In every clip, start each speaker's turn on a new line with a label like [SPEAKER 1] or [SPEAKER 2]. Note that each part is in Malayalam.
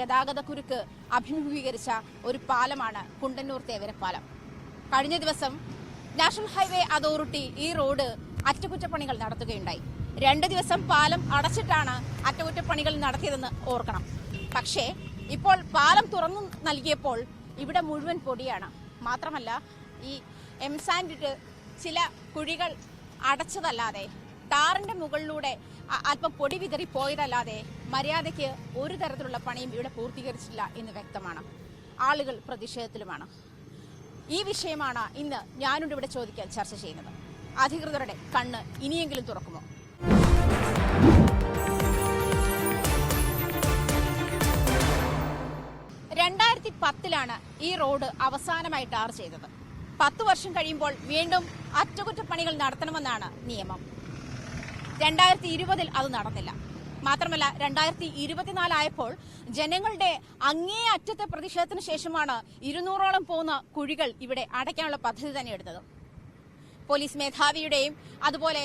[SPEAKER 1] ഗതാഗതക്കുരുക്ക് അഭിമുഖീകരിച്ച ഒരു പാലമാണ് കുണ്ടന്നൂർ തേവരപ്പാലം. കഴിഞ്ഞ ദിവസം നാഷണൽ ഹൈവേ അതോറിറ്റി ഈ റോഡ് അറ്റകുറ്റപ്പണികൾ നടത്തുകയുണ്ടായി. രണ്ട് ദിവസം പാലം അടച്ചിട്ടാണ് അറ്റകുറ്റപ്പണികൾ നടത്തിയതെന്ന് ഓർക്കണം. പക്ഷേ ഇപ്പോൾ പാലം തുറന്നു നൽകിയപ്പോൾ ഇവിടെ മുഴുവൻ പൊടിയാണ്. മാത്രമല്ല ഈ എം സാൻഡിട്ട് ചില കുഴികൾ അടച്ചതല്ലാതെ ടാറിന്റെ മുകളിലൂടെ അല്പം പൊടി വിതറി പോയതല്ലാതെ മര്യാദയ്ക്ക് ഒരു തരത്തിലുള്ള പണിയും ഇവിടെ പൂർത്തീകരിച്ചില്ല എന്ന് വ്യക്തമാണ്. ആളുകൾ പ്രതിഷേധത്തിലുമാണ്. ഈ വിഷയമാണ് ഇന്ന് ഞാനുണ്ട് ഇവിടെ ചോദിക്കാൻ ചർച്ച ചെയ്യുന്നത്. അധികൃതരുടെ കണ്ണ് ഇനിയെങ്കിലും തുറക്കുമോ? രണ്ടായിരത്തി പത്തിലാണ് ഈ റോഡ് അവസാനമായി ടാർ ചെയ്തത്. പത്ത് വർഷം കഴിയുമ്പോൾ വീണ്ടും അറ്റകുറ്റപ്പണികൾ നടത്തണമെന്നാണ് നിയമം. രണ്ടായിരത്തി ഇരുപതിൽ അത് നടന്നില്ല. മാത്രമല്ല രണ്ടായിരത്തി ഇരുപത്തിനാലായപ്പോൾ ജനങ്ങളുടെ അങ്ങേ അറ്റത്തെ പ്രതിഷേധത്തിന് ശേഷമാണ് ഇരുന്നൂറോളം പോകുന്ന കുഴികൾ ഇവിടെ അടയ്ക്കാനുള്ള പദ്ധതി തന്നെ എടുത്തത്. പോലീസ് മേധാവിയുടെയും അതുപോലെ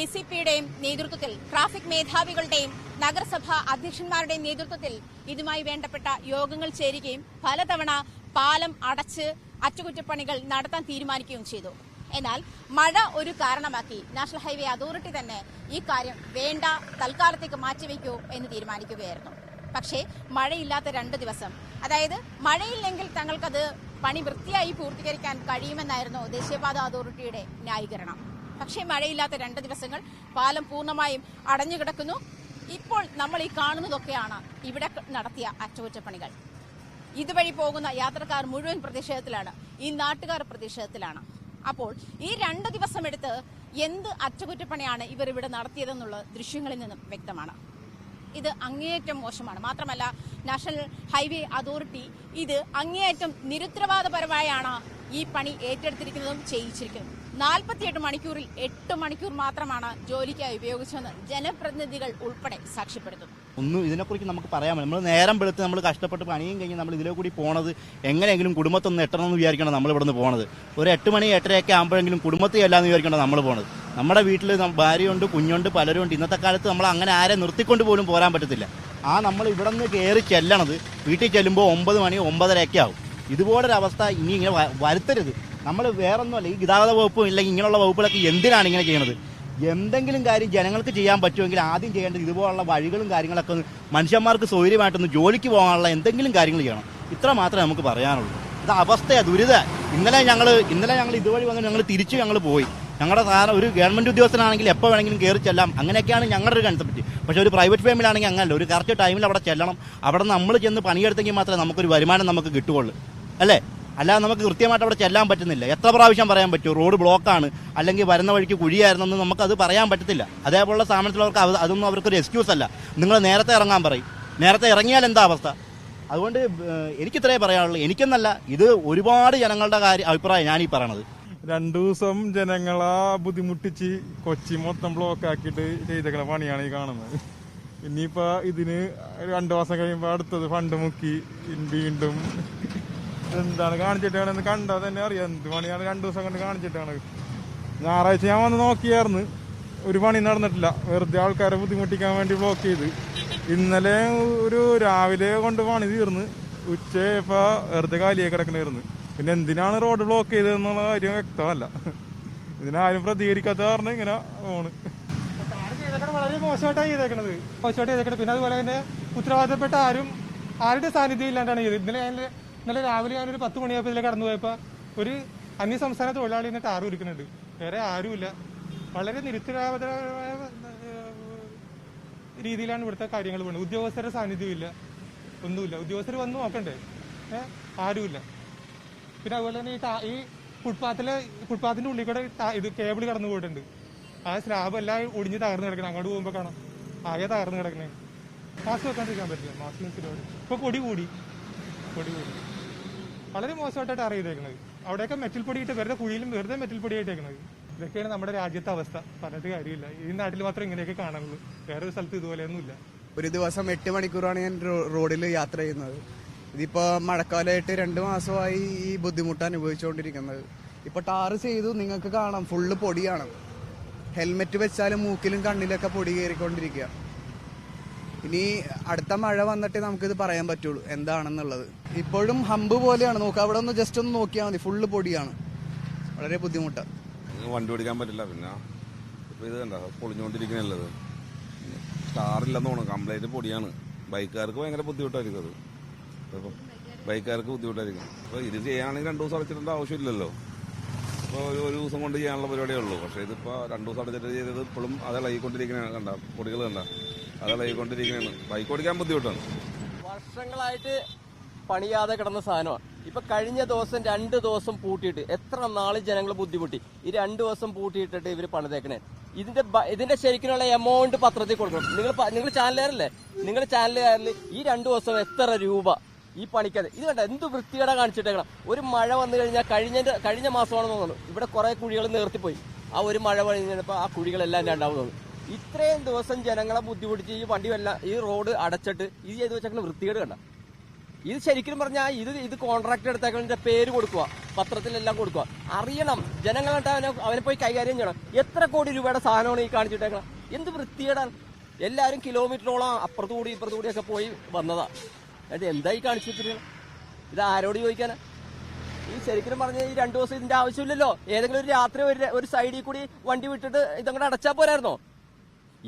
[SPEAKER 1] എ സി പിയുടെയും നേതൃത്വത്തിൽ ട്രാഫിക് മേധാവികളുടെയും നഗരസഭാ അധ്യക്ഷന്മാരുടെയും നേതൃത്വത്തിൽ ഇതുമായി വേണ്ടപ്പെട്ട യോഗങ്ങൾ ചേരുകയും പലതവണ പാലം അടച്ച് അറ്റകുറ്റപ്പണികൾ നടത്താൻ തീരുമാനിക്കുകയും ചെയ്തു. എന്നാൽ മഴ ഒരു കാരണമാക്കി. നാഷണൽ ഹൈവേ അതോറിറ്റി തന്നെ ഈ കാര്യം വേണ്ട തൽക്കാലത്തേക്ക് മാറ്റിവെക്കൂ എന്ന് തീരുമാനിക്കുകയായിരുന്നു. പക്ഷേ മഴയില്ലാത്ത രണ്ട് ദിവസം. അതായത് മഴയില്ലെങ്കിൽ തങ്ങൾക്കത് പണി വൃത്തിയായി പൂർത്തീകരിക്കാൻ കഴിയുമെന്നായിരുന്നു ദേശീയപാത അതോറിറ്റിയുടെ ന്യായീകരണം. പക്ഷേ മഴയില്ലാത്ത രണ്ട് ദിവസങ്ങൾ പാലം പൂർണമായും അടഞ്ഞുകിടക്കുന്നു. ഇപ്പോൾ നമ്മൾ ഈ കാണുന്നതൊക്കെയാണ് ഇവിടെ നടത്തിയ അറ്റകുറ്റപ്പണികൾ. ഇതുവഴി പോകുന്ന യാത്രക്കാർ മുഴുവൻ പ്രതിഷേധത്തിലാണ് ഈ നാട്ടുകാർ പ്രതിഷേധത്തിലാണ് അപ്പോൾ ഈ രണ്ട് ദിവസം എടുത്ത് എന്ത് അറ്റകുറ്റപ്പണിയാണ് ഇവർ ഇവിടെ നടത്തിയതെന്നുള്ള ദൃശ്യങ്ങളിൽ നിന്നും വ്യക്തമാണ്. ഇത് അങ്ങേയറ്റം മോശമാണ്. മാത്രമല്ല നാഷണൽ ഹൈവേ അതോറിറ്റി ഇത് അങ്ങേയറ്റം നിരുത്തരവാദപരമായാണ് ഈ പണി ഏറ്റെടുത്തിരിക്കുന്നതും ചെയ്യിച്ചിരിക്കുന്നതും. നാൽപ്പത്തിയെട്ട് മണിക്കൂറിൽ എട്ട് മണിക്കൂർ മാത്രമാണ് ജോലിക്കായി ഉപയോഗിച്ചതെന്ന് ജനപ്രതിനിധികൾ ഉൾപ്പെടെ സാക്ഷ്യപ്പെടുത്തുന്നു.
[SPEAKER 2] ഒന്നും ഇതിനെക്കുറിച്ച് നമുക്ക് പറയാൻ നമ്മൾ നേരം വെളുത്ത് നമ്മൾ കഷ്ടപ്പെട്ട് പണിയും കഴിഞ്ഞ് നമ്മൾ ഇതിലെ കൂടി പോണത് എങ്ങനെയെങ്കിലും കുടുംബത്തൊന്നും എട്ടണം എന്ന് വിചാരിക്കണം നമ്മൾ ഇവിടുന്ന് പോണത്. ഒരു എട്ട് മണി എട്ടരയൊക്കെ ആകുമ്പോഴെങ്കിലും കുടുംബത്തെ അല്ലാന്ന് വിചാരിക്കണം നമ്മൾ പോണത്. നമ്മുടെ വീട്ടിൽ ഭാര്യയുണ്ട് കുഞ്ഞുണ്ട് പലരുണ്ട്. ഇന്നത്തെ കാലത്ത് നമ്മൾ അങ്ങനെ ആരെ നിർത്തിക്കൊണ്ട് പോലും പോരാൻ പറ്റത്തില്ല. ആ നമ്മൾ ഇവിടെ നിന്ന് കയറി ചെല്ലണത് വീട്ടിൽ ചെല്ലുമ്പോൾ ഒമ്പത് മണി ഒമ്പതരയൊക്കെ ആവും. ഇതുപോലൊരവസ്ഥ ഇനി ഇങ്ങനെ വരുത്തരുത്. നമ്മൾ വേറൊന്നുമല്ല ഈ ഗതാഗത വകുപ്പും ഇല്ലെങ്കിൽ ഇങ്ങനെയുള്ള വകുപ്പുകളൊക്കെ എന്തിനാണ് ഇങ്ങനെ ചെയ്യണത്? എന്തെങ്കിലും കാര്യം ജനങ്ങൾക്ക് ചെയ്യാൻ പറ്റുമെങ്കിൽ ആദ്യം ചെയ്യേണ്ടത് ഇതുപോലുള്ള വഴികളും കാര്യങ്ങളൊക്കെ മനുഷ്യന്മാർക്ക് സൗകര്യമായിട്ടൊന്ന് ജോലിക്ക് പോകാനുള്ള എന്തെങ്കിലും കാര്യങ്ങൾ ചെയ്യണം. ഇത്ര മാത്രമേ നമുക്ക് പറയാനുള്ളൂ. ഇത് അവസ്ഥയാണ് ദുരിത. ഇന്നലെ ഞങ്ങൾ ഇന്നലെ ഞങ്ങൾ ഇതുവഴി വന്ന് ഞങ്ങൾ തിരിച്ച് ഞങ്ങൾ പോയി. ഞങ്ങളുടെ സാധനം ഒരു ഗവൺമെന്റ് ഉദ്യോഗസ്ഥനാണെങ്കിൽ എപ്പോൾ വേണമെങ്കിലും കയറി ചെല്ലാം. അങ്ങനെയൊക്കെയാണ് ഞങ്ങളുടെ ഒരു കൺസെപ്റ്റ് പക്ഷേ ഒരു പ്രൈവറ്റ് ഫാമിലാണെങ്കിൽ അങ്ങനല്ല. ഒരു കറക്റ്റ് ടൈമിൽ അവിടെ ചെല്ലണം. അവിടെ നമ്മൾ ചെന്ന് പണിയെടുത്തെങ്കിൽ മാത്രമേ നമുക്കൊരു വരുമാനം നമുക്ക് കിട്ടുകയുള്ളൂ. അല്ലേ? അല്ലാതെ നമുക്ക് കൃത്യമായിട്ട് അവിടെ ചെല്ലാൻ പറ്റുന്നില്ല. എത്ര പ്രാവശ്യം പറയാൻ പറ്റും? റോഡ് ബ്ലോക്കാണ്. അല്ലെങ്കിൽ വരുന്ന വഴിക്ക് കുഴിയായിരുന്നെന്ന് നമുക്കത് പറയാൻ പറ്റത്തില്ല. അതേപോലുള്ള സ്ഥാപനത്തിലുള്ളവർക്ക് അത് അതൊന്നും അവർക്കൊരു എക്സ്ക്യൂസ് അല്ല. നിങ്ങൾ നേരത്തെ ഇറങ്ങാൻ പറയും. നേരത്തെ ഇറങ്ങിയാൽ എന്താ അവസ്ഥ? അതുകൊണ്ട് എനിക്കിത്രേ പറയാനുള്ളൂ. എനിക്കെന്നല്ല ഇത് ഒരുപാട് ജനങ്ങളുടെ കാര്യം അഭിപ്രായം ഞാനീ പറയണത്.
[SPEAKER 3] രണ്ടു ദിവസം ജനങ്ങളെ ബുദ്ധിമുട്ടിച്ച് കൊച്ചി മൊത്തം ബ്ലോക്ക് ആക്കിയിട്ട് ചെയ്ത പണിയാണ് ഈ കാണുന്നത്. ഇനിയിപ്പോ ഇതിന് രണ്ടു മാസം കഴിയുമ്പോ അടുത്തത് ഫണ്ട് മുക്കി വീണ്ടും എന്താണ് കാണിച്ചിട്ടാണെന്ന് കണ്ടാൽ തന്നെ അറിയാം. എന്ത് പണിയാണ്? രണ്ടു ദിവസം കണ്ട് കാണിച്ചിട്ടാണ്. ഞായറാഴ്ച ഞാൻ വന്ന് നോക്കിയായിരുന്നു. ഒരു പണി നടന്നിട്ടില്ല. വെറുതെ ആൾക്കാരെ ബുദ്ധിമുട്ടിക്കാൻ വേണ്ടി ബ്ലോക്ക് ചെയ്ത്. ഇന്നലെ ഒരു രാവിലെ കൊണ്ട് പണി തീർന്ന്. ഉച്ചയപ്പോ വെറുതെ കാലിയെ കിടക്കണായിരുന്നു. പിന്നെ എന്തിനാണ് റോഡ് ബ്ലോക്ക് ചെയ്തതെന്നുള്ള കാര്യം വ്യക്തമല്ല. ഇതിനാരും പ്രതികരിക്കാത്ത കാരണം ഇങ്ങനെ
[SPEAKER 4] ചെയ്തേക്കണത് വളരെ മോശമായിട്ടാണ് ചെയ്തേക്കണത്. മോശമായിട്ട് ചെയ്തേക്കണത്. പിന്നെ അതുപോലെ തന്നെ ഉത്തരവാദിത്തപ്പെട്ട ആരും ആരുടെ സാന്നിധ്യം ഇല്ലാണ്ടാണ് ചെയ്തത്. ഇന്നലെ ഇന്നലെ രാവിലെ ഞാനൊരു പത്ത് മണിയായപ്പോൾ ഇതിലെ കടന്നു പോയപ്പോൾ ഒരു അന്യ സംസ്ഥാന തൊഴിലാളി എന്നിട്ട് ടാർ ഒരുക്കുന്നുണ്ട് വേറെ ആരുമില്ല. വളരെ നിരുത്തരവാദപരമായ രീതിയിലാണ് ഇവിടുത്തെ കാര്യങ്ങൾ പോകുന്നത്. ഉദ്യോഗസ്ഥരുടെ സാന്നിധ്യമില്ല. ഒന്നുമില്ല. ഉദ്യോഗസ്ഥർ വന്ന് നോക്കണ്ടേ? ഏഹ് ആരുമില്ല. പിന്നെ അതുപോലെ തന്നെ ഈ ഈ ഫുട്പാത്തിലെ ഫുട്പാത്തിന്റെ ഉള്ളിൽ കൂടെ ഇത് കേബിൾ കടന്നു പോയിട്ടുണ്ട്. ആ സ്ലാബ് എല്ലാം ഒടിഞ്ഞ് തകർന്ന് കിടക്കണം. അങ്ങോട്ട് പോകുമ്പോൾ കാണാം. ആകെ തകർന്ന് കിടക്കണേ. മാസ്ക് വെക്കാണ്ടിരിക്കാൻ പറ്റില്ല. മാസ്ക് ഇപ്പൊ കൊടി കൂടി. കൊടി കൂടി. വളരെ മോശമായിട്ടാണ് അറിയിട്ടേക്കുന്നത് അവിടെയൊക്കെ മെറ്റൽ പൊടിയിട്ട് വെറുതെ കുഴിയിലും വെറുതെ മെറ്റൽ പൊടിയായിട്ടേക്കുന്നത് ഇതൊക്കെയാണ് നമ്മുടെ രാജ്യത്തെ അവസ്ഥ. പറഞ്ഞിട്ട് കാര്യമില്ല. ഈ നാട്ടിൽ മാത്രം ഇങ്ങനെയൊക്കെ കാണുള്ളൂ വേറെ ഒരു സ്ഥലത്ത് ഇതുപോലെയൊന്നുമില്ല.
[SPEAKER 5] ഒരു ദിവസം എട്ട് മണിക്കൂറാണ് ഞാൻ റോഡിൽ യാത്ര ചെയ്യുന്നത്. ഇതിപ്പോ മഴക്കാലമായിട്ട് രണ്ട് മാസമായി ഈ ബുദ്ധിമുട്ട് അനുഭവിച്ചുകൊണ്ടിരിക്കുന്നത്. ഇപ്പൊ ടാറ് ചെയ്തു. നിങ്ങൾക്ക് കാണാം. ഫുള്ള് പൊടിയാണ്. ഹെൽമെറ്റ് വെച്ചാലും മൂക്കിലും കണ്ണിലൊക്കെ പൊടി കയറിക്കൊണ്ടിരിക്കുക. ഇനി അടുത്ത മഴ വന്നിട്ടേ നമുക്കിത് പറയാൻ പറ്റുള്ളൂ. എന്താണെന്നുള്ളത്. ഇപ്പോഴും ഹമ്പ് പോലെയാണ്. നോക്കുക അവിടെ ഒന്ന് ജസ്റ്റ് ഒന്ന് നോക്കിയാൽ മതി. ഫുള്ള് പൊടിയാണ്. വളരെ ബുദ്ധിമുട്ടാണ്
[SPEAKER 6] വണ്ടി ഓടിക്കാൻ പറ്റില്ല. പിന്നെ ഇപ്പോൾ ഇത് കണ്ട? പൊളിഞ്ഞുകൊണ്ടിരിക്കണല്ലത് സ്റ്റാറില്ലെന്ന് തോന്നുന്നു. കംപ്ലൈന്റ് പൊടിയാണ്. ബൈക്കുകാർക്ക് ഭയങ്കര ബുദ്ധിമുട്ടായിരിക്കും അത്. ഇപ്പൊ ബൈക്കുകാർക്ക് ബുദ്ധിമുട്ടായിരിക്കും. അപ്പൊ ഇത് ചെയ്യുകയാണെങ്കിൽ രണ്ട് ദിവസം അടച്ചിടേണ്ട ആവശ്യമില്ലല്ലോ. ഇപ്പോൾ ഒരു ഒരു ദിവസം കൊണ്ട് ചെയ്യാനുള്ള പരിപാടിയേ ഉള്ളൂ. പക്ഷേ ഇതിപ്പോൾ രണ്ട് ദിവസം അടച്ചിട്ട് ചെയ്തത് ഇപ്പോഴും അത് ഇളകിക്കൊണ്ടിരിക്കുന്ന കണ്ട? പൊടികൾ കണ്ട? അത് ഇളകിക്കൊണ്ടിരിക്കണാണ് ബൈക്ക് ഓടിക്കാൻ ബുദ്ധിമുട്ടാണ്.
[SPEAKER 7] വർഷങ്ങളായിട്ട് പണിയാതെ കിടന്ന സാധനമാണ്. ഇപ്പൊ കഴിഞ്ഞ ദിവസം രണ്ട് ദിവസം പൂട്ടിയിട്ട് എത്ര നാൾ ജനങ്ങൾ ബുദ്ധിമുട്ടി. ഈ രണ്ട് ദിവസം പൂട്ടിയിട്ടിട്ട് ഇവർ പണിതേക്കണേ. ഇതിന്റെ ഇതിന്റെ ശരിക്കുള്ള എമൗണ്ട് പത്രത്തിൽ കൊടുക്കണം. നിങ്ങൾ നിങ്ങൾ ചാനലുകാരല്ലേ? നിങ്ങൾ ചാനലുകാരിൽ ഈ രണ്ട് ദിവസം എത്ര രൂപ ഈ പണിക്കത് ഇത് കണ്ട? എന്ത് വൃത്തികേട കാണിച്ചിട്ടേക്കണം. ഒരു മഴ വന്നു കഴിഞ്ഞാൽ കഴിഞ്ഞ കഴിഞ്ഞ മാസമാണെന്ന് തോന്നുന്നു. ഇവിടെ കുറെ കുഴികൾ നിർത്തിപ്പോയി ആ ഒരു മഴ കഴിഞ്ഞപ്പോൾ ആ കുഴികളെല്ലാം രണ്ടാമത് ഇത്രയും ദിവസം ജനങ്ങളെ ബുദ്ധിമുട്ടിച്ച് ഈ വണ്ടി വല്ല ഈ റോഡ് അടച്ചിട്ട് ഇത് ചെയ്ത് വെച്ചേക്കുന്ന വൃത്തികേട് കണ്ട. ഇത് ശരിക്കും പറഞ്ഞാൽ ഇത് ഇത് കോൺട്രാക്ട് എടുത്തേക്കുന്നതിന്റെ പേര് കൊടുക്കുക പത്രത്തിലെല്ലാം കൊടുക്കുക. അറിയണം ജനങ്ങളുണ്ട് അവനെ അവനെ പോയി കൈകാര്യം ചെയ്യണം. എത്ര കോടി രൂപയുടെ സാധനമാണ് ഈ കാണിച്ചിട്ടേക്കണം? എന്ത് വൃത്തികേടാണ്? എല്ലാവരും കിലോമീറ്ററോളം അപ്പുറത്തുകൂടി ഇപ്പുറത്തുകൂടി ഒക്കെ പോയി വന്നതാ. എന്നിട്ട് എന്തായി കാണിച്ചു വെച്ചിരിക്കണം ഇത് ആരോട് ചോദിക്കാനാ? ഈ ശരിക്കും പറഞ്ഞ ഈ രണ്ടു ദിവസം ഇതിന്റെ ആവശ്യമില്ലല്ലോ. ഏതെങ്കിലും ഒരു രാത്രി ഒരു സൈഡിൽ കൂടി വണ്ടി വിട്ടിട്ട് ഇതങ്ങോട്ട് അടച്ചാൽ പോരായിരുന്നോ?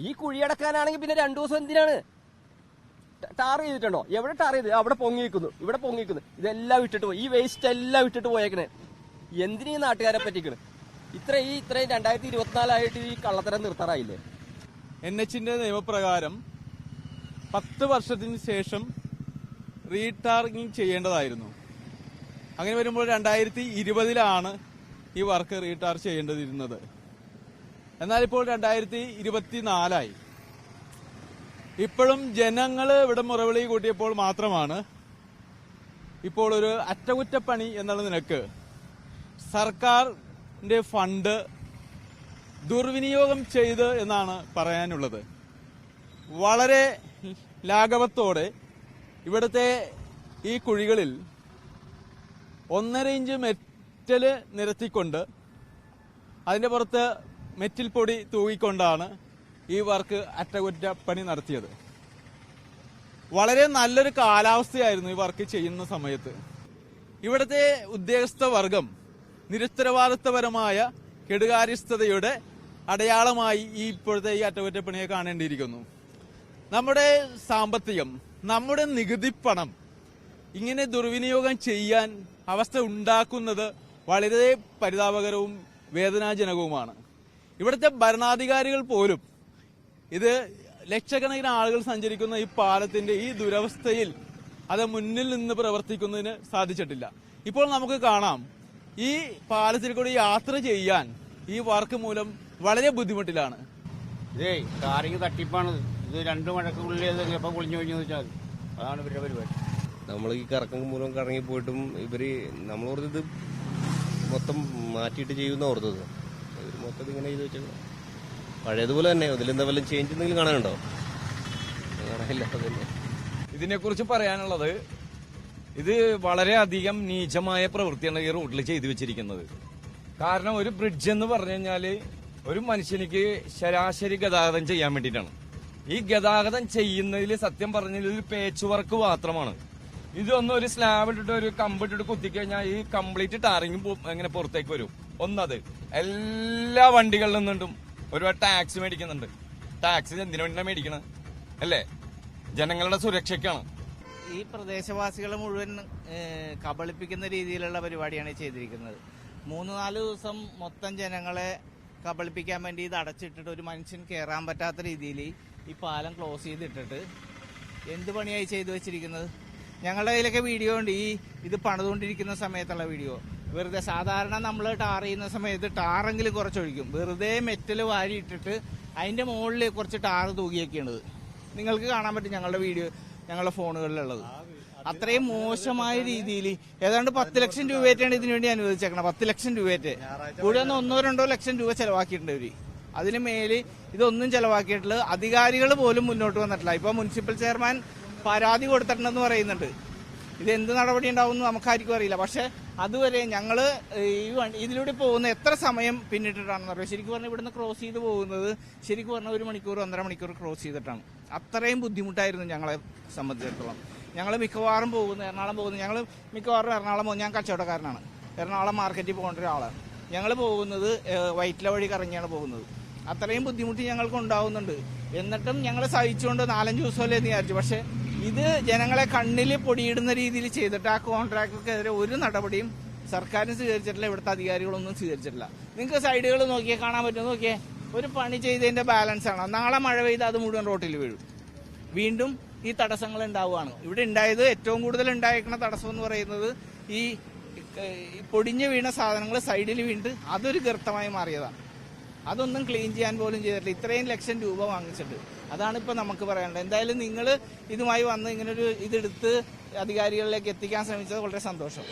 [SPEAKER 7] ഈ കുഴി അടക്കാനാണെങ്കിൽ പിന്നെ രണ്ടു ദിവസം എന്തിനാണ്? ടാർ ചെയ്തിട്ടുണ്ടോ? എവിടെ ടാർ ചെയ്ത്? അവിടെ പൊങ്ങിക്കുന്നു ഇവിടെ പൊങ്ങിക്കുന്നു ഇതെല്ലാം ഇട്ടിട്ട് പോയി. ഈ വേസ്റ്റ് എല്ലാം ഇട്ടിട്ട് പോയേക്കണേ. എന്തിനീ നാട്ടുകാരെ പറ്റിക്കണ്? ഇത്ര ഈ ഇത്രയും രണ്ടായിരത്തി ഇരുപത്തിനാലായിട്ട് ഈ കള്ളത്തരം നിർത്താറായില്ലേ?
[SPEAKER 3] എൻ എച്ചിന്റെ നിയമപ്രകാരം പത്ത് വർഷത്തിന് ശേഷം റീടാർഗിങ് ചെയ്യേണ്ടതായിരുന്നു. അങ്ങനെ വരുമ്പോൾ രണ്ടായിരത്തി ഇരുപതിലാണ് ഈ വർക്ക് റീടാർ ചെയ്യേണ്ടതിരുന്നത്. എന്നാൽ ഇപ്പോൾ രണ്ടായിരത്തി ഇരുപത്തിനാലായി ഇപ്പോഴും ജനങ്ങൾ ഇവിടെ മുറവിളി കൂട്ടിയപ്പോൾ മാത്രമാണ് ഇപ്പോൾ ഒരു അറ്റകുറ്റപ്പണി എന്നുള്ള നിലയ്ക്ക് സർക്കാരിന്റെ ഫണ്ട് ദുർവിനിയോഗം ചെയ്ത് എന്നാണ് പറയാനുള്ളത്. വളരെ ലാഘവത്തോടെ ഇവിടുത്തെ ഈ കുഴികളിൽ ഒന്നര ഇഞ്ച് മെറ്റൽ നിരത്തിക്കൊണ്ട് അതിന്റെ പുറത്ത് മെറ്റിൽ പൊടി തൂകിക്കൊണ്ടാണ് ഈ വർക്ക് അറ്റകുറ്റപ്പണി നടത്തിയത്. വളരെ നല്ലൊരു കാലാവസ്ഥയായിരുന്നു ഈ വർക്ക് ചെയ്യുന്ന സമയത്ത്. ഇവിടുത്തെ ഉദ്യോഗസ്ഥ വർഗം നിരുത്തരവാദിത്വപരമായ കെടുകാര്യസ്ഥതയുടെ അടയാളമായി ഈ ഇപ്പോഴത്തെ ഈ അറ്റകുറ്റപ്പണിയെ കാണേണ്ടിയിരിക്കുന്നു. നമ്മുടെ സാമ്പത്തികം നമ്മുടെ നികുതി പണം ഇങ്ങനെ ദുർവിനിയോഗം ചെയ്യാൻ അവസ്ഥ ഉണ്ടാക്കുന്നത് വളരെ പരിതാപകരവും വേദനാജനകവുമാണ്. ഇവിടുത്തെ ഭരണാധികാരികൾ പോലും ഇത് ലക്ഷക്കണക്കിന് ആളുകൾ സഞ്ചരിക്കുന്ന ഈ പാലത്തിന്റെ ഈ ദുരവസ്ഥയിൽ അത് മുന്നിൽ നിന്ന് പ്രവർത്തിക്കുന്നതിന് സാധിച്ചിട്ടില്ല. ഇപ്പോൾ നമുക്ക് കാണാം ഈ പാലത്തിൽ കൂടി യാത്ര ചെയ്യാൻ ഈ വർക്ക് മൂലം വളരെ ബുദ്ധിമുട്ടിലാണ്.
[SPEAKER 8] ഇതേ തട്ടിപ്പാണ്. ഇത് രണ്ട് മഴക്കുള്ളിൽ എപ്പോൾ പൊളിഞ്ഞു കഴിഞ്ഞു വെച്ചാൽ മതി. അതാണ് ഇവരുടെ പരിപാടി.
[SPEAKER 9] നമ്മൾ ഈ കറക്കം മൂലം കറങ്ങി പോയിട്ടും ഇവർ നമ്മൾ ഓർത്തത് മൊത്തം മാറ്റിയിട്ട് ചെയ്യുന്ന ഓർത്തത്. ഇവർ മൊത്തം ഇങ്ങനെ ചെയ്ത് വെച്ചത് പഴയതുപോലെ തന്നെ ഇതിലെന്താ വല്ല ചേഞ്ച് എന്തെങ്കിലും കാണാനുണ്ടോ? കാണാനില്ല അതന്നെ
[SPEAKER 10] ഇതിനെക്കുറിച്ച് പറയാനുള്ളത് ഇത് വളരെയധികം നീചമായ പ്രവൃത്തിയാണ് ഈ റൂട്ടിൽ ചെയ്തു വെച്ചിരിക്കുന്നത്. കാരണം ഒരു ബ്രിഡ്ജ് എന്ന് പറഞ്ഞു കഴിഞ്ഞാൽ ഒരു മനുഷ്യനിക്ക് ശരാശരി ഗതാഗതം ചെയ്യാൻ വേണ്ടിയിട്ടാണ്. ഈ ഗതാഗതം ചെയ്യുന്നതിൽ സത്യം പറഞ്ഞാൽ ഒരു പേച്ച് വർക്ക് മാത്രമാണ്. ഇതൊന്നും ഒരു സ്ലാബ് ഇട്ടിട്ട് ഒരു കമ്പിട്ടിട്ട് കുത്തിക്കഴിഞ്ഞാൽ ഈ കംപ്ലീറ്റ് ടാറിങ് ഇങ്ങനെ പുറത്തേക്ക് വരും. ഒന്നത്. എല്ലാ വണ്ടികളിൽ നിന്നും ഒരുപാട് ടാക്സ് മേടിക്കുന്നുണ്ട്. ടാക്സ് എന്തിനു വേണ്ടി മേടിക്കണം? അല്ലേ? ജനങ്ങളുടെ സുരക്ഷയ്ക്കാണ്.
[SPEAKER 11] ഈ പ്രദേശവാസികളെ മുഴുവൻ കബളിപ്പിക്കുന്ന രീതിയിലുള്ള പരിപാടിയാണ് ചെയ്തിരിക്കുന്നത്. മൂന്ന് നാല് ദിവസം മൊത്തം ജനങ്ങളെ കബളിപ്പിക്കാൻ വേണ്ടി ഇത് അടച്ചിട്ടിട്ട് ഒരു മനുഷ്യൻ കയറാൻ പറ്റാത്ത രീതിയിൽ ഈ പാലം ക്ലോസ് ചെയ്തിട്ടിട്ട് എന്ത് പണിയായി ചെയ്തു വെച്ചിരിക്കുന്നത്? ഞങ്ങളുടെ കയ്യിലൊക്കെ വീഡിയോ ഉണ്ട്. ഈ ഇത് പണിതുകൊണ്ടിരിക്കുന്ന സമയത്തുള്ള വീഡിയോ വെറുതെ സാധാരണ നമ്മൾ ടാർ ചെയ്യുന്ന സമയത്ത് ടാറെങ്കിലും കുറച്ചൊഴിക്കും. വെറുതെ മെറ്റൽ വാരി ഇട്ടിട്ട് അതിന്റെ മുകളിൽ കുറച്ച് ടാർ തൂകിയൊക്കെയാണത്. നിങ്ങൾക്ക് കാണാൻ പറ്റും ഞങ്ങളുടെ വീഡിയോ ഞങ്ങളുടെ ഫോണുകളിലുള്ളത്. അത്രയും മോശമായ രീതിയിൽ ഏതാണ്ട് പത്ത് ലക്ഷം രൂപയായിട്ടാണ് ഇതിനു വേണ്ടി അനുവദിച്ചേക്കണം പത്ത് ലക്ഷം രൂപയായിട്ട്. കൂടെ ഒന്ന് ഒന്നോ രണ്ടോ ലക്ഷം രൂപ ചെലവാക്കിയിട്ടുണ്ട് ഇവർ. അതിന് മേൽ ഇതൊന്നും ചെലവാക്കിയിട്ടില്ല. അധികാരികൾ പോലും മുന്നോട്ട് വന്നിട്ടില്ല. ഇപ്പൊ മുനിസിപ്പൽ ചെയർമാൻ പരാതി കൊടുത്തിട്ടുണ്ടെന്ന് പറയുന്നുണ്ട്. ഇത് എന്ത് നടപടി ഉണ്ടാവും നമുക്കാർക്കും അറിയില്ല. പക്ഷെ അതുവരെ ഞങ്ങൾ ഈ വണ്ടി ഇതിലൂടെ പോകുന്ന എത്ര സമയം പിന്നിട്ടിട്ടാണെന്ന് അറിയാം? ശരിക്കും പറഞ്ഞാൽ ഇവിടുന്ന് ക്രോസ് ചെയ്ത് പോകുന്നത് ശരിക്കും പറഞ്ഞാൽ ഒരു മണിക്കൂർ ഒന്നര മണിക്കൂർ ക്രോസ് ചെയ്തിട്ടാണ്. അത്രയും ബുദ്ധിമുട്ടായിരുന്നു ഞങ്ങളെ സംബന്ധിച്ചിടത്തോളം. ഞങ്ങൾ മിക്കവാറും പോകുന്നു എറണാകുളം പോകുന്നു ഞങ്ങൾ മിക്കവാറും എറണാകുളം പോകുന്നു ഞാൻ കച്ചവടക്കാരനാണ്. എറണാകുളം മാർക്കറ്റിൽ പോകേണ്ട ഒരാളാണ്. ഞങ്ങൾ പോകുന്നത് വൈറ്റില വഴി കറങ്ങിയാണ് പോകുന്നത്. അത്രയും ബുദ്ധിമുട്ട് ഞങ്ങൾക്ക് ഉണ്ടാവുന്നുണ്ട്. എന്നിട്ടും ഞങ്ങൾ സഹിച്ചുകൊണ്ട് നാലഞ്ച് ദിവസമല്ലേ എന്ന് വിചാരിച്ചു. പക്ഷേ ഇത് ജനങ്ങളെ കണ്ണിൽ പൊടിയിടുന്ന രീതിയിൽ ചെയ്തിട്ട് ആ കോൺട്രാക്ടർക്കെതിരെ ഒരു നടപടിയും സർക്കാരും സ്വീകരിച്ചിട്ടില്ല ഇവിടുത്തെ അധികാരികളൊന്നും സ്വീകരിച്ചിട്ടില്ല. നിങ്ങൾക്ക് സൈഡുകൾ നോക്കിയാൽ കാണാൻ പറ്റും നോക്കിയേ ഒരു പണി ചെയ്തതിന്റെ ബാലൻസ് ആണ്. നാളെ മഴ പെയ്ത് അത് മുഴുവൻ റോട്ടിൽ വീഴും. വീണ്ടും ഈ തടസ്സങ്ങൾ ഉണ്ടാവുകയാണ്. ഇവിടെ ഉണ്ടായത് ഏറ്റവും കൂടുതൽ ഉണ്ടായിരിക്കുന്ന തടസ്സം എന്ന് പറയുന്നത് ഈ പൊടിഞ്ഞു വീണ സാധനങ്ങൾ സൈഡിൽ വീണിട്ട് അതൊരു ഗർത്തമായി മാറിയതാണ്. അതൊന്നും ക്ലീൻ ചെയ്യാൻ പോലും ചെയ്തിട്ടില്ല. ഇത്രയും ലക്ഷം രൂപ വാങ്ങിച്ചിട്ട്. അതാണ് ഇപ്പൊ നമുക്ക് പറയാനുള്ളത്. എന്തായാലും നിങ്ങൾ ഇതുമായി വന്ന് ഇങ്ങനൊരു ഇതെടുത്ത് അധികാരികളിലേക്ക് എത്തിക്കാൻ ശ്രമിച്ചത് വളരെ സന്തോഷം.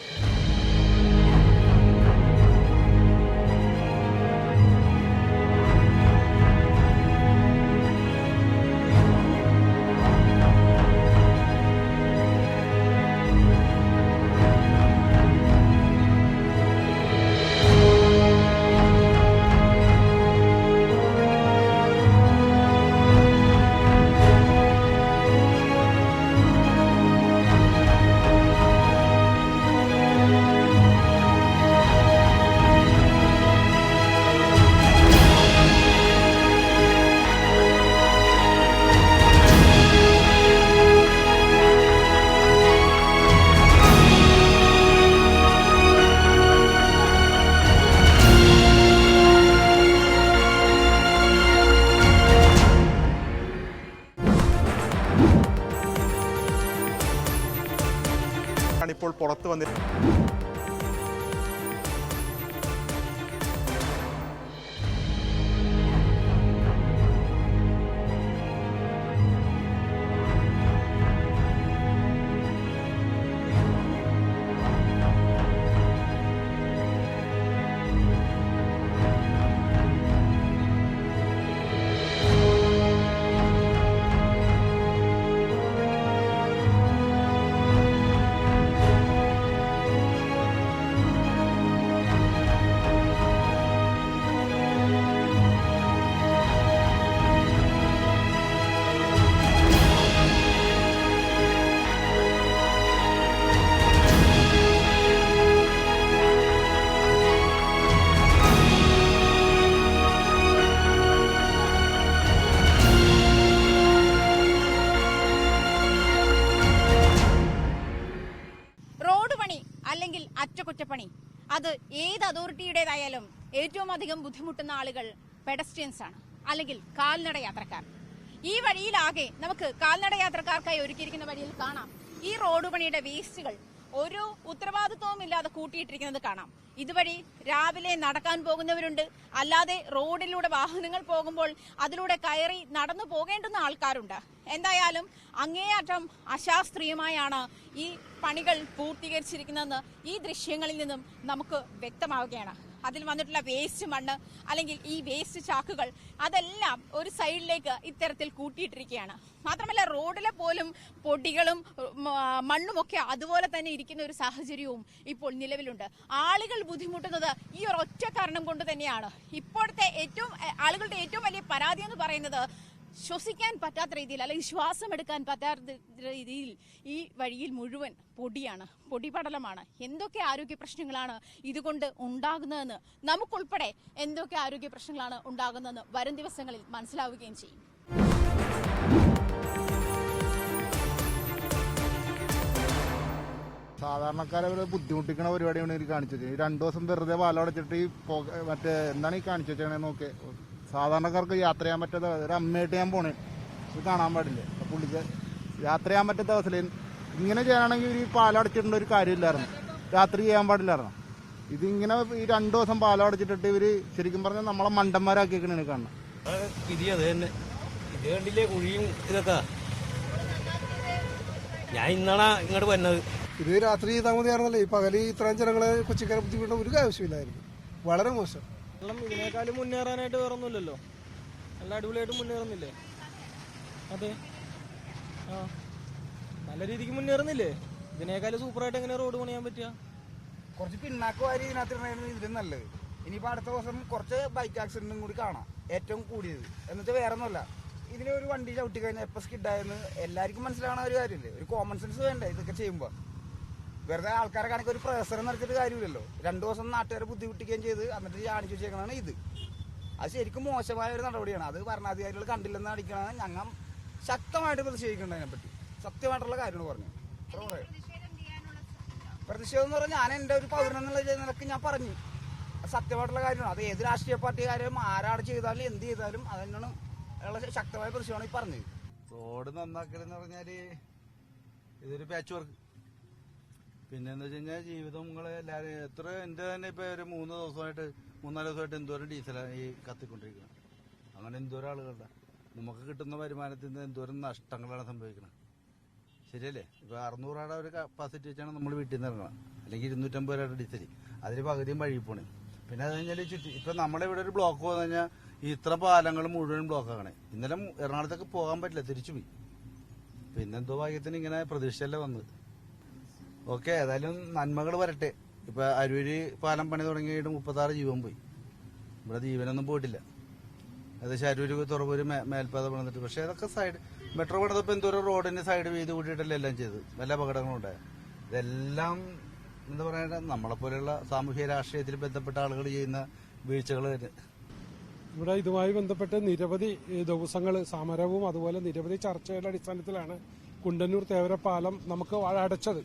[SPEAKER 12] ഇപ്പോൾ
[SPEAKER 1] അതോറിറ്റിയുടേതായാലും ഏറ്റവും അധികം ബുദ്ധിമുട്ടുന്ന ആളുകൾ പെഡസ്ട്രിയൻസ് ആണ്. അല്ലെങ്കിൽ കാൽനട യാത്രക്കാർ. ഈ വഴിയിലാകെ നമുക്ക് കാൽനട യാത്രക്കാർക്കായി ഒരുക്കിയിരിക്കുന്ന വഴിയിൽ കാണാം. ഈ റോഡ് പണിയുടെ വേസ്റ്റുകൾ ഒരു ഉത്തരവാദിത്വവും ഇല്ലാതെ കൂട്ടിയിട്ടിരിക്കുന്നത് കാണാം. ഇതുവഴി രാവിലെ നടക്കാൻ പോകുന്നവരുണ്ട്. അല്ലാതെ റോഡിലൂടെ വാഹനങ്ങൾ പോകുമ്പോൾ അതിലൂടെ കയറി നടന്നു പോകേണ്ടുന്ന ആൾക്കാരുണ്ട്. എന്തായാലും അങ്ങേയറ്റം അശാസ്ത്രീയമായാണ് ഈ പണികൾ പൂർത്തീകരിച്ചിരിക്കുന്നതെന്ന് ഈ ദൃശ്യങ്ങളിൽ നിന്നും നമുക്ക് വ്യക്തമാവുകയാണ്. അതിൽ വന്നിട്ടുള്ള വേസ്റ്റ് മണ്ണ് അല്ലെങ്കിൽ ഈ വേസ്റ്റ് ചാക്കുകൾ അതെല്ലാം ഒരു സൈഡിലേക്ക് ഇത്തരത്തിൽ കൂട്ടിയിട്ടിരിക്കുകയാണ്. മാത്രമല്ല റോഡിലെ പോലും പൊടികളും മണ്ണുമൊക്കെ അതുപോലെ തന്നെ ഇരിക്കുന്ന ഒരു സാഹചര്യവും ഇപ്പോൾ നിലവിലുണ്ട്. ആളുകൾ ബുദ്ധിമുട്ടുന്നത് ഈ ഒരു ഒറ്റ കാരണം കൊണ്ട് തന്നെയാണ്. ഇപ്പോഴത്തെ ഏറ്റവും ആളുകളുടെ ഏറ്റവും വലിയ പരാതി എന്ന് പറയുന്നത് ശ്വസിക്കാൻ പറ്റാത്ത രീതിയിൽ അല്ലെങ്കിൽ ശ്വാസം എടുക്കാൻ പറ്റാത്ത രീതിയിൽ ഈ വഴിയിൽ മുഴുവൻ പൊടിയാണ് പൊടിപടലമാണ്. എന്തൊക്കെ ആരോഗ്യ പ്രശ്നങ്ങളാണ് ഇതുകൊണ്ട് ഉണ്ടാകുന്നതെന്ന് നമുക്കുൾപ്പെടെ എന്തൊക്കെ ആരോഗ്യ പ്രശ്നങ്ങളാണ് ഉണ്ടാകുന്നതെന്ന് വരും ദിവസങ്ങളിൽ മനസ്സിലാവുകയും ചെയ്യും.
[SPEAKER 13] സാധാരണക്കാരെ ഒരു ബുദ്ധിമുട്ടിക്കണ പരിപാടിയാണ് കാണിച്ചു കാണിച്ചത്. ഈ രണ്ടു ദിവസം വെറുതെ പാലടച്ചിട്ട് ഈ മറ്റേ എന്താണ് ഈ കാണിച്ചു വെച്ചേക്കണേ നോക്കി സാധാരണക്കാർക്ക് യാത്ര ചെയ്യാൻ പറ്റാത്ത ഒരു അമ്മയായിട്ട് ഞാൻ പോണേ. ഇത് കാണാൻ പാടില്ല? പുള്ളിക്ക് യാത്ര ചെയ്യാൻ പറ്റാത്ത അവസ്ഥയിൽ ഇങ്ങനെ ചെയ്യാനാണെങ്കിൽ ഈ പാലം അടച്ചിട്ടുണ്ട് ഒരു കാര്യമില്ലായിരുന്നു. രാത്രി ചെയ്യാൻ പാടില്ലായിരുന്നു. ഇതിങ്ങനെ ഈ രണ്ടു ദിവസം പാലടച്ചിട്ടിട്ട് ഇവർ ശരിക്കും പറഞ്ഞാൽ നമ്മളെ മണ്ടന്മാരാക്കിയേക്കണേ കാണണം
[SPEAKER 9] ഇത് കണ്ടില്ലേ കുഴിയും ഇതൊക്കെ? ഞാൻ ഇന്നാണ് ഇങ്ങോട്ട് വന്നത്.
[SPEAKER 14] ഇത് രാത്രി താമതിയായിരുന്നല്ലേ ഈ പകൽ ഇത്രയും ജനങ്ങളെ കൊച്ചിക്കാരെ ബുദ്ധിമുട്ട ഒരു ആവശ്യമില്ലായിരുന്നു. വളരെ മോശം.
[SPEAKER 4] വെള്ളം ഇതിനേക്കാളും മുന്നേറാനായിട്ട് വേറൊന്നുമില്ലല്ലോ. നല്ല അടിപൊളിയായിട്ട് മുന്നേറുന്നില്ലേ? അതെ. ആ. നല്ല രീതിക്ക് മുന്നേറുന്നില്ലേ?
[SPEAKER 15] ഇതിനേക്കാളും സൂപ്പറായിട്ട് എങ്ങനെ റോഡ് പണിയാൻ പറ്റുക?
[SPEAKER 16] കുറച്ച് പിന്നാക്ക് ഇതിനകത്ത് ഇടണതാണ് ഇതിലും നല്ലത്. ഇനിയിപ്പോൾ അടുത്ത ദിവസം കുറച്ച് ബൈക്ക് ആക്സിഡന്റും കൂടി കാണാം. ഏറ്റവും കൂടിയത്. എന്നിട്ട് വേറെ ഒന്നുമല്ല ഇതിനൊരു ഒരു വണ്ടി ചവിട്ടി കഴിഞ്ഞാൽ എപ്പോൾ സ്കിഡായെന്ന് എല്ലാവർക്കും മനസ്സിലാവണ ഒരു കാര്യമില്ലേ? ഒരു കോമൺ സെൻസ് വേണ്ടേ ഇതൊക്കെ ചെയ്യുമ്പോൾ വെറുതെ ആൾക്കാരെ കണക്ക് ഒരു പ്രസരം നടത്തിയിട്ട് കാര്യമില്ലല്ലോ. രണ്ടു ദിവസം നാട്ടുകാരെ ബുദ്ധിമുട്ടിക്കുകയും ചെയ്ത് എന്നിട്ട് കാണിച്ചു വെച്ചേക്കണതാണ് ഇത്. അത് ശരിക്കും മോശമായ ഒരു നടപടിയാണ്. അത് ഭരണാധികാരികൾ കണ്ടില്ലെന്ന് അടിക്കണമെന്ന് ഞങ്ങൾ ശക്തമായിട്ട് പ്രതിഷേധിക്കേണ്ടത് അതിനെപ്പറ്റി. സത്യമായിട്ടുള്ള കാര്യമാണ് പറഞ്ഞു പ്രതിഷേധം എന്ന് പറഞ്ഞാൽ ഞാൻ എന്റെ ഒരു പൗരൻ എന്നുള്ള നിലയ്ക്ക് ഞാൻ പറഞ്ഞു. അത് സത്യമായിട്ടുള്ള കാര്യമാണ്. അത് ഏത് രാഷ്ട്രീയ പാർട്ടിക്കാരും ആരാട് ചെയ്താലും എന്ത് ചെയ്താലും അതിനാണ് ഉള്ള ശക്തമായ പ്രതിഷേധമാണ് ഈ പറഞ്ഞത്.
[SPEAKER 17] റോഡ് നന്നാക്കലെന്ന് പറഞ്ഞാൽ ഇതൊരു പാച്ച് വർക്ക് പിന്നെ എന്താ വെച്ച് കഴിഞ്ഞാൽ ജീവിതം നിങ്ങൾ എല്ലാവരും എത്ര എന്റെ തന്നെ ഇപ്പൊ ഒരു മൂന്ന് ദിവസമായിട്ട് മൂന്നാൽ ദിവസമായിട്ട് എന്തോരം ഡീസലാണ് ഈ കത്തിക്കൊണ്ടിരിക്കുന്നത് അങ്ങനെ എന്തോരം ആളുകളുടെ. നമുക്ക് കിട്ടുന്ന വരുമാനത്തിൽ നിന്ന് എന്തോരം നഷ്ടങ്ങളാണ് സംഭവിക്കുന്നത് ശരിയല്ലേ? ഇപ്പൊ അറുന്നൂറ് രൂപയുടെ ഒരു കപ്പാസിറ്റി വെച്ചാണ് നമ്മൾ വീട്ടിൽ നിന്ന് ഇറങ്ങണം അല്ലെങ്കിൽ ഇരുന്നൂറ്റമ്പത് രൂപയുടെ ഡീസൽ അതിന് പകുതിയും വഴി പോണേ. പിന്നെ അത് കഴിഞ്ഞാൽ ചുറ്റി ഇപ്പൊ നമ്മുടെ ഇവിടെ ഒരു ബ്ലോക്ക് വന്നു കഴിഞ്ഞാൽ ഇത്ര പാലങ്ങൾ മുഴുവൻ ബ്ലോക്ക് ആകണേ ഇന്നലെ എറണാകുളത്തേക്ക് പോകാൻ പറ്റില്ല തിരിച്ചു പോയി. പിന്നെന്തോ ഭാഗ്യത്തിന് ഇങ്ങനെ പ്രതീക്ഷയല്ലേ വന്നത്. ഓക്കെ ഏതായാലും നന്മകൾ വരട്ടെ. ഇപ്പൊ അരൂര് പാലം പണി തുടങ്ങിയിട്ട് മുപ്പത്താറ് ജീവൻ പോയി. ഇവിടെ ജീവനൊന്നും പോയിട്ടില്ല. ഏകദേശം അരൂര് തുറവൂര് മേൽപ്പാത പണിതിട്ട്. പക്ഷെ അതൊക്കെ സൈഡ് മെട്രോ പണിതപ്പോ എന്തോരോ റോഡിന്റെ സൈഡ് വീതി കൂട്ടിയിട്ടല്ലേ എല്ലാം ചെയ്ത് നല്ല അപകടങ്ങളും ഉണ്ടായത് ഇതെല്ലാം എന്താ പറയുക നമ്മളെ പോലെയുള്ള സാമൂഹ്യ രാഷ്ട്രീയത്തിൽ ബന്ധപ്പെട്ട ആളുകൾ ചെയ്യുന്ന വീഴ്ചകൾ
[SPEAKER 18] ഇവിടെ ഇതുമായി ബന്ധപ്പെട്ട് നിരവധി ദിവസങ്ങൾ സമരവും അതുപോലെ നിരവധി ചർച്ചകളുടെ അടിസ്ഥാനത്തിലാണ് കുണ്ടന്നൂർ തേവരപ്പാലം പാലം നമുക്ക് അടച്ചത്.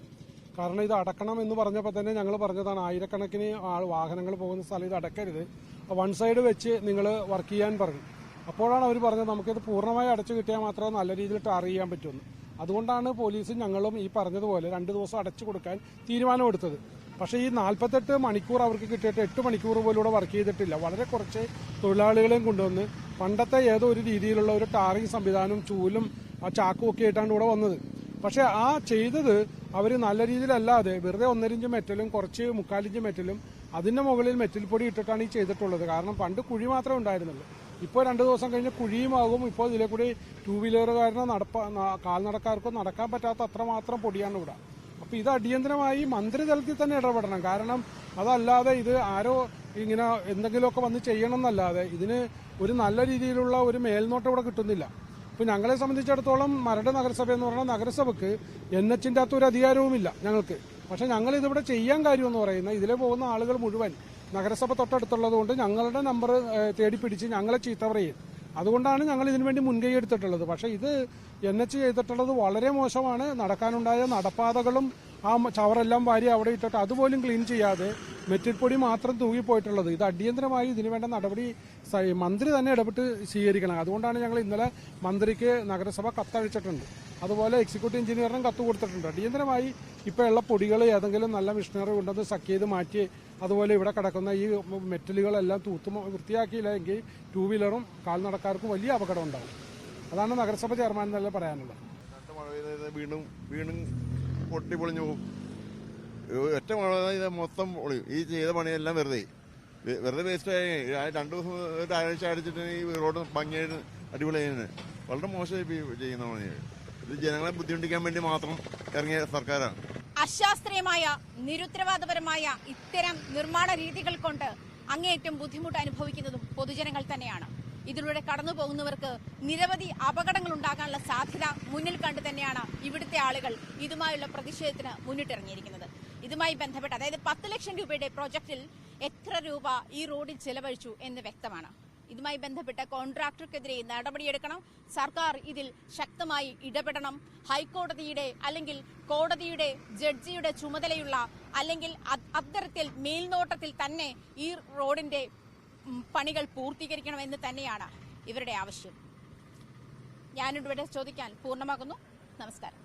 [SPEAKER 18] കാരണം ഇത് അടക്കണം എന്ന് പറഞ്ഞപ്പോൾ തന്നെ ഞങ്ങൾ പറഞ്ഞതാണ് ആയിരക്കണക്കിന് ആൾ വാഹനങ്ങൾ പോകുന്ന സ്ഥലം ഇത് അടക്കരുത് വൺ സൈഡ് വെച്ച് നിങ്ങൾ വർക്ക് ചെയ്യാൻ പറഞ്ഞു അപ്പോഴാണ് അവർ പറഞ്ഞത് നമുക്കിത് പൂർണമായി അടച്ചു കിട്ടിയാൽ മാത്രമേ നല്ല രീതിയിൽ ടാർ ചെയ്യാൻ പറ്റുമെന്ന് അതുകൊണ്ടാണ് പോലീസും ഞങ്ങളും ഈ പറഞ്ഞതുപോലെ രണ്ട് ദിവസം അടച്ചു കൊടുക്കാൻ തീരുമാനമെടുത്തത്. പക്ഷേ ഈ നാൽപ്പത്തെട്ട് മണിക്കൂർ അവർക്ക് കിട്ടിയിട്ട് എട്ട് മണിക്കൂർ പോലൂടെ വർക്ക് ചെയ്തിട്ടില്ല. വളരെ കുറച്ച് തൊഴിലാളികളെയും കൊണ്ടുവന്ന് പണ്ടത്തെ ഏതോ ഒരു രീതിയിലുള്ള ഒരു ടാറിങ് സംവിധാനവും ചൂലും ആ ചാക്കും ഒക്കെ ആയിട്ടാണ് ഇവിടെ വന്നത്. പക്ഷേ ആ ചെയ്തത് അവർ നല്ല രീതിയിലല്ലാതെ വെറുതെ ഒന്നരിഞ്ച് മെറ്റലും കുറച്ച് മുക്കാലിഞ്ച് മെറ്റലും അതിന്റെ മുകളിൽ മെറ്റൽ പൊടി ഇട്ടിട്ടാണ് ഈ ചെയ്തിട്ടുള്ളത്. കാരണം പണ്ട് കുഴി മാത്രമേ ഉണ്ടായിരുന്നുള്ളൂ. ഇപ്പോൾ രണ്ട് ദിവസം കഴിഞ്ഞ് കുഴിയുമാകും. ഇപ്പോൾ ഇതിലെ കൂടി ടൂ വീലറുകാരനോ നടപ്പ കാൽ കാൽനടക്കാർക്കോ നടക്കാൻ പറ്റാത്ത അത്രമാത്രം പൊടിയാണ് ഇവിടെ. അപ്പോൾ ഇത് അടിയന്തരമായി മന്ത്രിതലത്തിൽ തന്നെ ഇടപെടണം. കാരണം അതല്ലാതെ ഇത് ആരോ ഇങ്ങനെ എന്തെങ്കിലുമൊക്കെ വന്ന് ചെയ്യണം എന്നല്ലാതെ ഇതിന് ഒരു നല്ല രീതിയിലുള്ള ഒരു മേൽനോട്ടം ഇവിടെ കിട്ടുന്നില്ല. ഇപ്പൊ ഞങ്ങളെ സംബന്ധിച്ചിടത്തോളം മരട് നഗരസഭ എന്ന് പറഞ്ഞാൽ നഗരസഭയ്ക്ക് എൻ എച്ചിന്റെ അകത്ത് ഒരു അധികാരവുമില്ല ഞങ്ങൾക്ക്. പക്ഷേ ഞങ്ങൾ ഇതിവിടെ ചെയ്യാൻ കാര്യമെന്ന് പറയുന്നത് ഇതിലെ പോകുന്ന ആളുകൾ മുഴുവൻ നഗരസഭ തൊട്ടടുത്തുള്ളത് കൊണ്ട് ഞങ്ങളുടെ നമ്പർ തേടിപ്പിടിച്ച് ഞങ്ങളെ ചീത്ത പറയും. അതുകൊണ്ടാണ് ഞങ്ങൾ ഇതിനു വേണ്ടി മുൻകൈ എടുത്തിട്ടുള്ളത്. പക്ഷേ ഇത് എൻ എച്ച് ചെയ്തിട്ടുള്ളത് വളരെ മോശമാണ്. നടക്കാനുണ്ടായ നടപ്പാതകളും ആ ചവറെല്ലാം വാരി അവിടെ ഇട്ടിട്ട് അതുപോലും ക്ലീൻ ചെയ്യാതെ മെറ്റിൽ പൊടി മാത്രം തൂങ്ങിപ്പോയിട്ടുള്ളത് ഇത് അടിയന്തരമായി ഇതിനു വേണ്ട നടപടി മന്ത്രി തന്നെ ഇടപെട്ട് സ്വീകരിക്കണം. അതുകൊണ്ടാണ് ഞങ്ങൾ ഇന്നലെ മന്ത്രിക്ക് നഗരസഭ കത്തഴിച്ചിട്ടുണ്ട് അതുപോലെ എക്സിക്യൂട്ടീവ് എഞ്ചിനീയറിനും കത്ത് കൊടുത്തിട്ടുണ്ട്. അടിയന്തരമായി ഇപ്പോൾ ഉള്ള പൊടികൾ ഏതെങ്കിലും നല്ല മിഷനറി കൊണ്ടുവന്ന് സക്ക് ചെയ്ത് മാറ്റി അതുപോലെ ഇവിടെ കിടക്കുന്ന ഈ മെറ്റലുകളെല്ലാം തൂത്ത് വൃത്തിയാക്കിയില്ല വൃത്തിയാക്കിയില്ലെങ്കിൽ ടൂ വീലറും കാൽനടക്കാർക്കും വലിയ അപകടം ഉണ്ടാവും. അതാണ് നഗരസഭ ചെയർമാൻ എന്നല്ല പറയാനുള്ളത്.
[SPEAKER 19] വീണ്ടും വീണ്ടും പൊട്ടി പൊളിഞ്ഞു പോകും ഒറ്റ ഇത് മൊത്തം പൊളിയും ഈ ചെയ്ത പണിയെല്ലാം വെറുതെ. വെറുതെ വേസ്റ്റ് ആയി. ആ രണ്ടു ദിവസം ഒരു ആഴ്ച അടിച്ചിട്ട് ഈ റോഡ് ഭംഗിയായിട്ട് അടിപൊളിയായിരുന്നു വളരെ മോശമായി ചെയ്യുന്ന പണിയാണ് ഇത് ജനങ്ങളെ ബുദ്ധിമുട്ടിക്കാൻ വേണ്ടി മാത്രം ഇറങ്ങിയ സർക്കാരാണ്.
[SPEAKER 1] അശാസ്ത്രീയമായ നിരുത്തരവാദപരമായ ഇത്തരം നിർമ്മാണ രീതികൾ കൊണ്ട് അങ്ങേയറ്റം ബുദ്ധിമുട്ട് അനുഭവിക്കുന്നതും പൊതുജനങ്ങൾ തന്നെയാണ്. ഇതിലൂടെ കടന്നു പോകുന്നവർക്ക് നിരവധി അപകടങ്ങൾ ഉണ്ടാകാനുള്ള സാധ്യത മുന്നിൽ കണ്ടു തന്നെയാണ് ഇവിടുത്തെ ആളുകൾ ഇതുമായുള്ള പ്രതിഷേധത്തിന് മുന്നിട്ടിറങ്ങിയിരിക്കുന്നത്. ഇതുമായി ബന്ധപ്പെട്ട് അതായത് പത്ത് ലക്ഷം രൂപയുടെ പ്രോജക്റ്റിൽ എത്ര രൂപ ഈ റോഡിൽ ചെലവഴിച്ചു എന്ന് വ്യക്തമാണ്. ഇതുമായി ബന്ധപ്പെട്ട് കോൺട്രാക്ടർക്കെതിരെ നടപടിയെടുക്കണം. സർക്കാർ ഇതിൽ ശക്തമായി ഇടപെടണം. ഹൈക്കോടതിയുടെ അല്ലെങ്കിൽ കോടതിയുടെ ജഡ്ജിയുടെ ചുമതലയുള്ള അല്ലെങ്കിൽ അത് അത്തരത്തിൽ മേൽനോട്ടത്തിൽ തന്നെ ഈ റോഡിന്റെ പണികൾ പൂർത്തീകരിക്കണമെന്ന് തന്നെയാണ് ഇവരുടെ ആവശ്യം. ഞാനിവിടെ ചോദിക്കാൻ പൂർണമാകുന്നു. നമസ്കാരം.